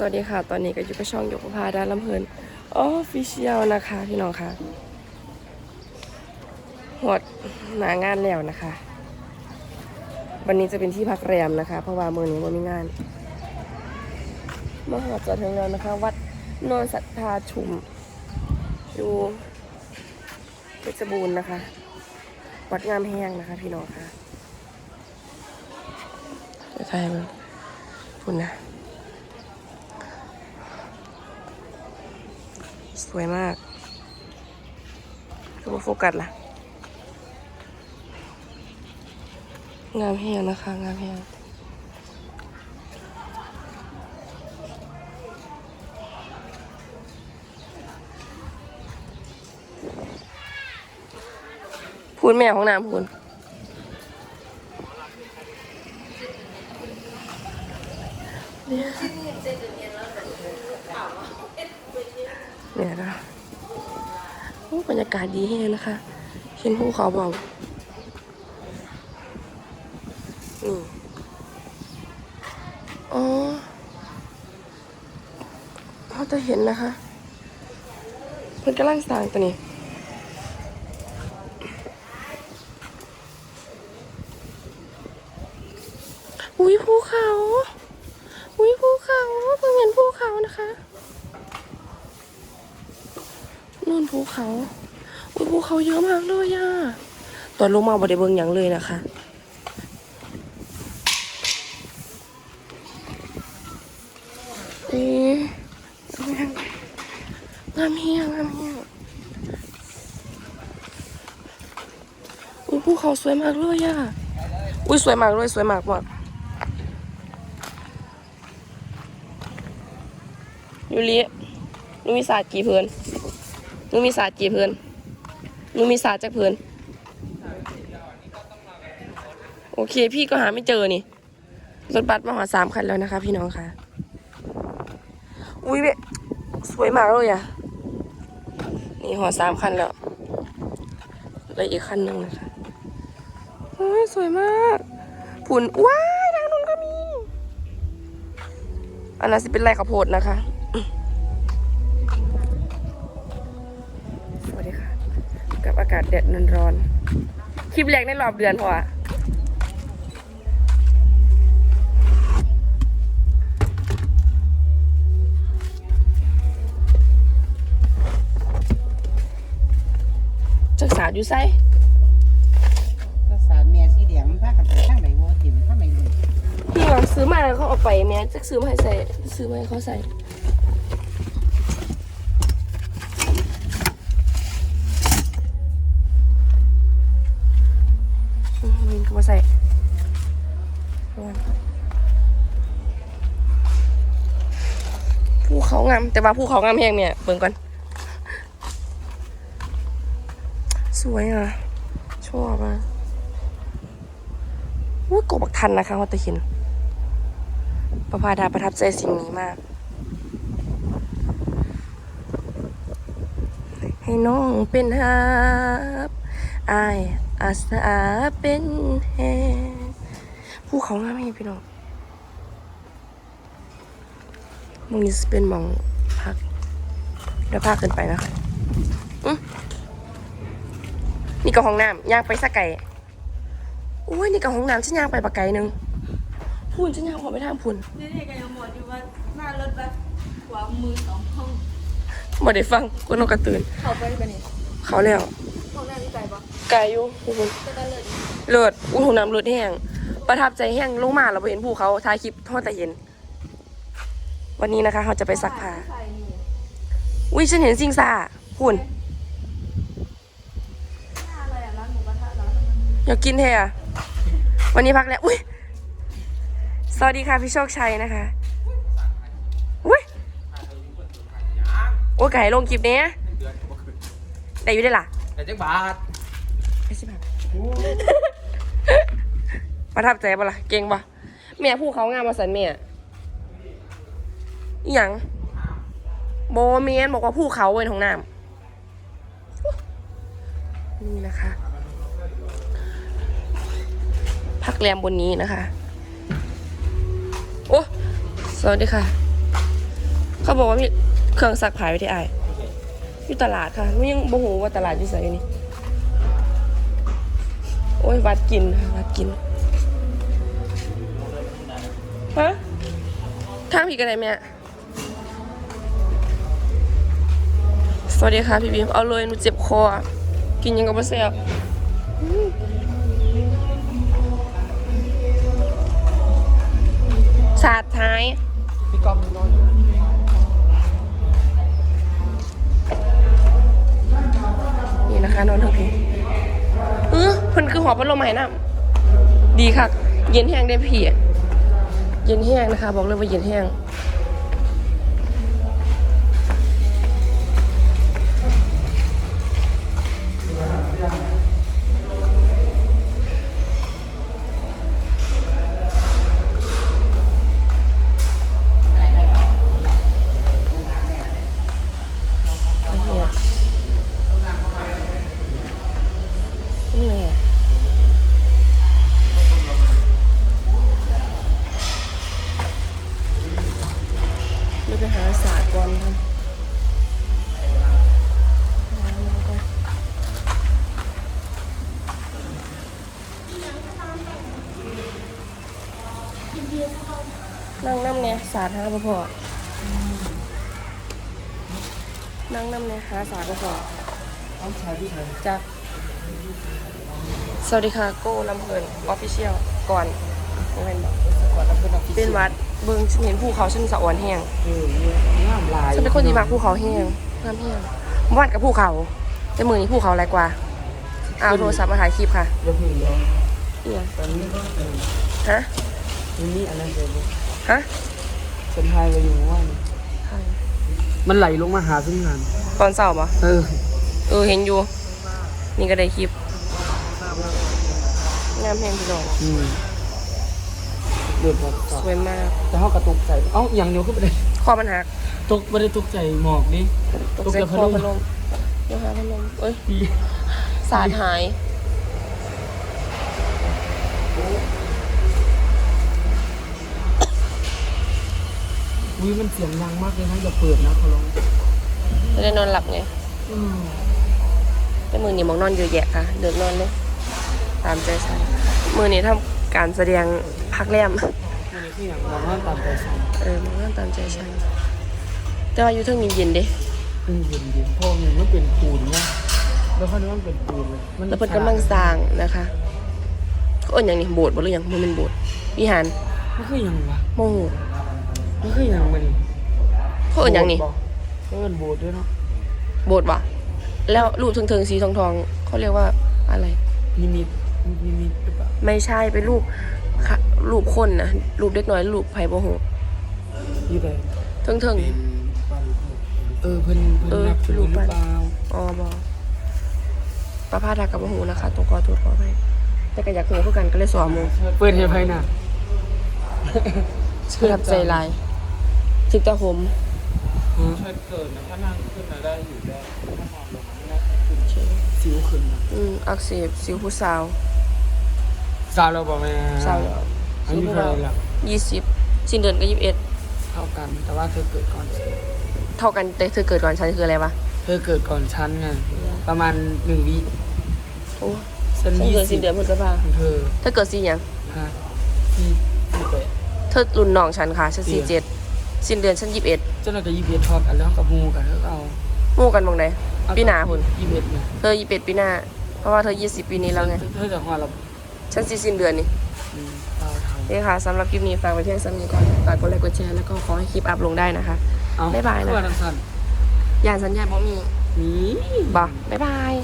สวัสดีค่ะ ตอนนี้ก็อยู่กับช่องยกพาดานลำเพลินออฟิเชียลนะคะ พี่น้องค่ะหดหนางานแล้วนะคะ วันนี้จะเป็นที่พักแรมนะคะ เพราะว่าเมื่อนี้ว่ามีงานมาหอดจอดถึงแล้วนะคะ วัดนนสัทธาชุม อยู่เพชรบูรณ์นะคะ วัดงามแห้งนะคะ พี่น้องค่ะเดี๋ยวถ่ายมึงคุณนะ สวยมากคือมาโฟกัสล่ะ งามแห้งนะคะ งามแห้งพูนแม่ของน้ำพูนเนี่ย นะโอ้บรรยากาศดีแฮงนะคะ เห็นภูเขาบอกนี่อ๋อเขาจะเห็นนะคะเพิ่นกำลังสร้างตัวนี้อุ้ยภูเขา อุ้ยภูเขาเพิ่งเห็นภูเขานะคะ นู่นภูเขาอุ้ยภูเขาเยอะมากเลยอะตอนลงมาบ่ได้เบิ่งหยังเลยนะคะนี่งามเฮียงามเฮียอุ้ยภูเขาสวยมากเลยอะอุ้ยสวยมากเลยสวยมากมากยูริหนูมีศาสตร์กี่เพื่อน หนูมีศาสตร์กี่เพื่อนหนูมีศาสตร์จากเพื่อนโอเค พี่ก็หาไม่เจอนี่ รถบัสมาหาสามคันแล้วนะคะ พี่น้องค่ะ อุ้ยเบะสวยมากเลยอะ นี่หอสามคันแล้วแล้วอีกคันหนึ่งนะคะโอ้ยสวยมากผุนว้ายทางนู้นก็มี อันนั้นสิเป็นไรข้าวโพดนะคะากาศแดดร้อนๆคลิปแรกในรอบเดือนพออะจักษาอยู่ไซภาษาแม่สีแดงมันพากันไปทางไหนวะถิ่มทางไหนเลยพี่หวังซื้อมาแล้วเขาเอาไปแม่จักซื้อมาให้ใส่ซื้อมาให้เขาใส่อืมมินก็มา ใส่ภูเขางามแต่ว่าภูเขางามแห้งเนี่ยเบิ่งก่อนสวยอะ ชอบอะอุ้กบบักทันนะคะวัตะหิน ประพาดาประทับใจสิ่งนี้มาก ให้น้องเป็นฮับอาย อาสาเป็นแฮภูเขางามให้พี่น้องมองนี้สิเป็นหมองพักเดี๋ยวพาขึ้นไปนะคะอื้อนี่ก็ห้องน้ำย่างไปสักไก่โอ้ยนี่ก็ห้องน้ำฉันย่างไปปะไก่หนึ่งพูนฉันย่างพอไปทางพูนนี่นี่ก็ยังบอกอยู่ว่าหน้ารถบัสขวามือสองห้องบ่ได้ฟังก็นกกระตื่น เข้าไปกันนี่เขาแล้ว ห้องหน้านี่ไกลปะไก่อยู่พูนก็ได้เลยเลิศอุ้ยห้องน้ำรถแห้งประทับใจแห้งลงมาเราไปเห็นภูเขาถ่ายคลิปทอดแต่เย็น วันนี้นะคะเราจะไปซักผ้าใส่นี่อุ้ยฉันเห็นซิงซาหุ่นหน้าอะไรอะร้านหมูกระทะร้านมันอยากกินแท้อะวันนี้พักแล้วอุ้ยสวัสดีค่ะพี่โชคชัยนะคะอุ้ยโอ้ไก่ลงคลิปเนี้ยแต่อยู่ได้ล่ะ แต่จักบาทไม่ใช่แบบประทับใจปะล่ะ เก่งปะแม่ผู้เขางามมาสันแม่อหย่างโบเมียนบอกว่าผู้เขาเป็นของน้ำนี่นะคะ พักแรมบนนี้นะคะ โอ้สวัสดีค่ะ เขาบอกว่ามีเครื่องซักผ้าไว้ที่ไอาย อยู่ตลาดค่ะไม่ยังบ่หูว่าตลาดอยู่ไสนี่ โอ้ยวัดกินค่ะวัดกิน ฮะทางพี่กันไหนแม่ สวัสดีค่ะพี่บีมเอาเลยหนูเจ็บคอ กินยังกับบ่แซ่บอื้อสาดท้าย พี่กอฟนอน อหอพัดลมใหม่น้ำดีค่ะ เย็นแห้งได้พี่เย็นแห้งนะคะ บอกเลยว่าเย็นแห้ง นั่งน้ำเนี่ยศาสตร์หาพ่อพอนั่งน้ำเนี่ยหาศาสตร์พ่อพอเอาชายที่ไหนจาก สวัสดีค่ะโก้ลำเพลินออฟฟิเชียลก่อนโมเห็นบอกก่อนแล้วเป็นออฟฟิศเป็นวัดเบิงฉันเห็นภูเขาฉันสะอ่อนแห้งเออเนี่ยงามลายฉันเป็นคนที่มักภูเขาแห้งน้ำแห้งเมื่อวานกับภูเขาแต่มือนี้ภูเขาอะไรกว่าเอาโทรศัพท์มาถ่ายคลิปค่ะเดี๋ยวพึ่งเดี๋ยวเอียงตอนนี้ก็เป็นฮะมั นนี่อันนั้นเลยฮะเป็นไทยไปอยู่ว่ามันไหลลงมาหาซึ่งงานตอนเสาร์ปะเออ เออเห็นอยู่ นี่ก็ได้คลิปงามแห้งพี่น้องอืมเดือดแบบสวยมาก แต่เขากระตกใจ เอ้าอย่างเดียวก็ไม่ได้คอมันหักตกไม่ได้ตกใจหมอกนี่ตกตกใส่แต่คพัดอลมพัดลมเดี๋ยวหาพัดลมเอ้ยปีสารหาย อุ้ยมันเสียงดังมากเลยนะอย่าเปิดนะเขาร้องจะได้นอนหลับไงอืมแต่มือนี้หมองนอนเยอะแยะค่ะ เดือดนอนเลย ตามใจฉันมือนี้ทำการแสดงพักแรมมันนี่คืออย่างเราว่าตามใจฉันเออหมองนอนตามใจฉันแต่ว่าอยู่เทั้งเย็นๆเด้อืมเย็นเย็นๆเพราะมันไม่เป็นปูนนะแล้วเขาเนี่ยมันเป็นปูนเลยมัแล้วเพิ่นกำลังสร้างนะคะเขาเอิ้นอย่างนี้โบสถ์บ่หรือหยังมันเป็นโบสถ์วิหารมันคืออย่างวะโมโห มันคืออย่างมันเขาเอิ้นอย่างนี้เอิ้นโบสถ์ด้วยเนาะโบสถ์วะแล้วรูปเทิงๆสีทองๆเขาเรียกว่าอะไรนิมิตนิมิตหรือเปล่าไม่ใช่เป็นรูปค่ะรูปคนนะรูปเด็กน้อยรูปไผบ่ฮู้อยู่ไหนเทิงๆเออเพิ่นเพิ่นเออนับถือรูปหรือปั้นเปล่าอ๋อบอประพาดากับหูนะคะตรงกอตัวขอไปแต่ก็อยากหูคือกันก็เลยสอหมูเปิดให้ไผน่ะประทับใจหลาย ถึกตะหมถ้าเกิดนะถ้านั่งขึ้นมาได้อยู่ได้ถ้านอนลงไม่ได้สิวขึ้นนะอืมอักเสบสิวผู้สาว สาวเราบอกแม่สาวแล้วอายุเท่าไหร่ละยี่สิบสิ้นเดือนก็ยี่สิบเอ็ดเท่ากัน แต่ว่าเธอเกิดก่อนฉันเท่ากันแต่เธอเกิดก่อนฉันคืออะไรวะเธอเกิดก่อนฉันไงประมาณหนึ่งวิโอ้ฉันฉันยี่เกิดสิสิ้บนเดือนพฤษภาของเธอเธอเกิดสี่หยังฮะที่ที่แปดเธอรุ่นน้องฉันค่ะฉันสี่สี่เจ็ด สิ้นเดือนฉันยี่สิบเอ็ดเจ้าเราจะยี่สิบเอ็ดทอดกันแล้วกับมูกันแล้วก็เอาหมู่กันบางไหนเอปีหน้าพุ่นยี่สิบเอ็ดเนี่ยเธอยี่สิบเอ็ดปีหน้า เพราะว่าเธอยี่สิบปีนี้แล้วไงเธอจะหัวเราฉันสี่สิ้นเดือนนี่อืมเราทำ นี่ค่ะสำหรับคลิปนี้ฝากไว้เพียงสำนี้ก่อนฝากกดไลค์กดแชร์แล้วก็ขอให้คลิปอัพลงได้นะคะ เอาบ๊ายบายนะ เพื่อนสั้นอย่าสัญญาณบ่มีๆนี่ บ่บ๊ายบาย